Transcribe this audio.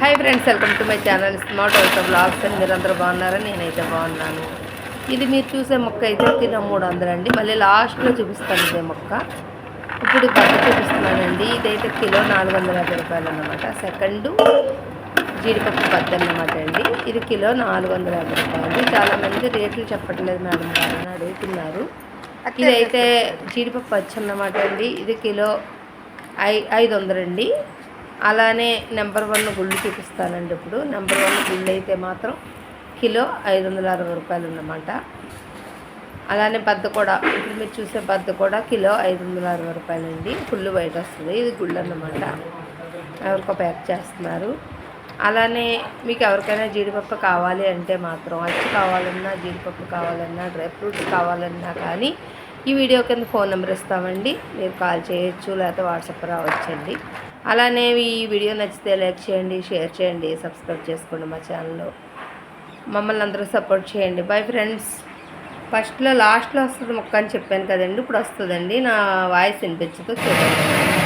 Hi friends welcome to my channel smart అవుతా blogs అని మీరు అందరూ బాగున్నారా? నేనైతే బాగున్నాను. ఇది మీరు చూసే మొక్క అయితే కిలో మూడు వందలు అండి. మళ్ళీ లాస్ట్లో చూపిస్తాను ఇదే మొక్క. ఇప్పుడు బట్ట చూపిస్తున్నానండి. ఇదైతే కిలో నాలుగు వందల యాభై రూపాయలు అన్నమాట. సెకండ్ జీడిపప్పు బద్ద అండి. ఇది కిలో నాలుగు వందల యాభై రూపాయలు. చాలామంది రేట్లు చెప్పట్లేదు మేడం గారు. అడుగుతున్నారు ఇదైతే జీడిపప్పు వచ్చి అన్నమాట అండి. ఇది కిలో ఐ ఐదు వందలండి అలానే నెంబర్ వన్ గుళ్ళు చూపిస్తానండి ఇప్పుడు. నెంబర్ వన్ గుళ్ళు అయితే మాత్రం కిలో ఐదు వందల అరవై రూపాయలు అన్నమాట అలానే బద్ద కూడా ఇప్పుడు మీరు చూసే బద్ద కూడా కిలో ఐదు వందల అరవై రూపాయలండి. ఫుల్ బయట వస్తుంది. ఇది గుళ్ళు అన్నమాట. ఎవరికో ప్యాక్ చేస్తున్నారు. అలానే మీకు ఎవరికైనా జీడిపప్పు కావాలి అంటే మాత్రం అచ్చి కావాలన్నా జీడిపప్పు కావాలన్నా డ్రై ఫ్రూట్స్ కావాలన్నా కానీ ఈ వీడియో కింద ఫోన్ నెంబర్ ఇస్తామండి. మీరు కాల్ చేయొచ్చు లేకపోతే వాట్సాప్ రావచ్చండి. అలానే ఈ వీడియో నచ్చితే లైక్ చేయండి షేర్ చేయండి సబ్స్క్రైబ్ చేసుకోండి మా ఛానల్లో. మమ్మల్ని అందరూ సపోర్ట్ చేయండి. Bye friends. ఫస్ట్లో లాస్ట్లో వస్తుంది మొక్క అని చెప్పాను కదండి. ఇప్పుడు వస్తుందండి. నా వాయిస్ వినిపించదు చూడండి.